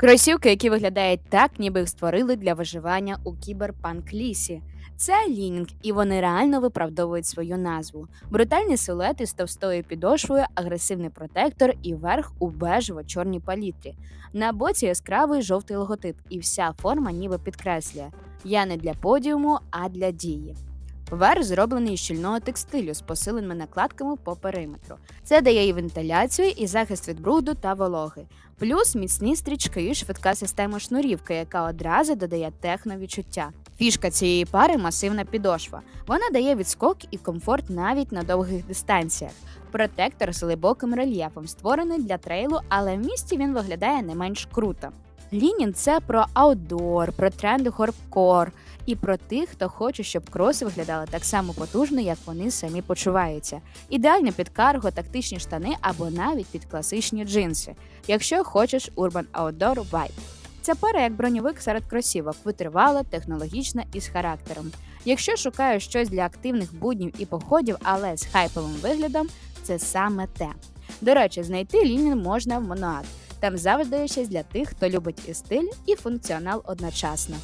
Кросівки, які виглядають так, ніби їх створили для виживання у кіберпанк лісі. Це лінінг, і вони реально виправдовують свою назву. Брутальні силуети з товстою підошвою, агресивний протектор і верх у бежево-чорній палітрі. На боці яскравий жовтий логотип, і вся форма ніби підкреслює: я не для подіуму, а для дії. Верх зроблений із щільного текстилю з посиленими накладками по периметру. Це дає і вентиляцію, і захист від бруду та вологи. Плюс міцні стрічки і швидка система шнурівки, яка одразу додає техновідчуття. Фішка цієї пари масивна підошва. Вона дає відскок і комфорт навіть на довгих дистанціях. Протектор з глибоким рельєфом створений для трейлу, але в місті він виглядає не менш круто. Лінін це про аутдор, про тренди хоркор і про тих, хто хоче, щоб кроси виглядали так само потужно, як вони самі почуваються. Ідеально під карго, тактичні штани або навіть під класичні джинси, якщо хочеш Urban Outdoor Vibe. Ця пара як броньовик серед кросівок, витривала, технологічна і з характером. Якщо шукаєш щось для активних буднів і походів, але з хайповим виглядом, це саме те. До речі, знайти лінін можна в Монуат. Там завжди є щось для тих, хто любить і стиль, і функціонал одночасно.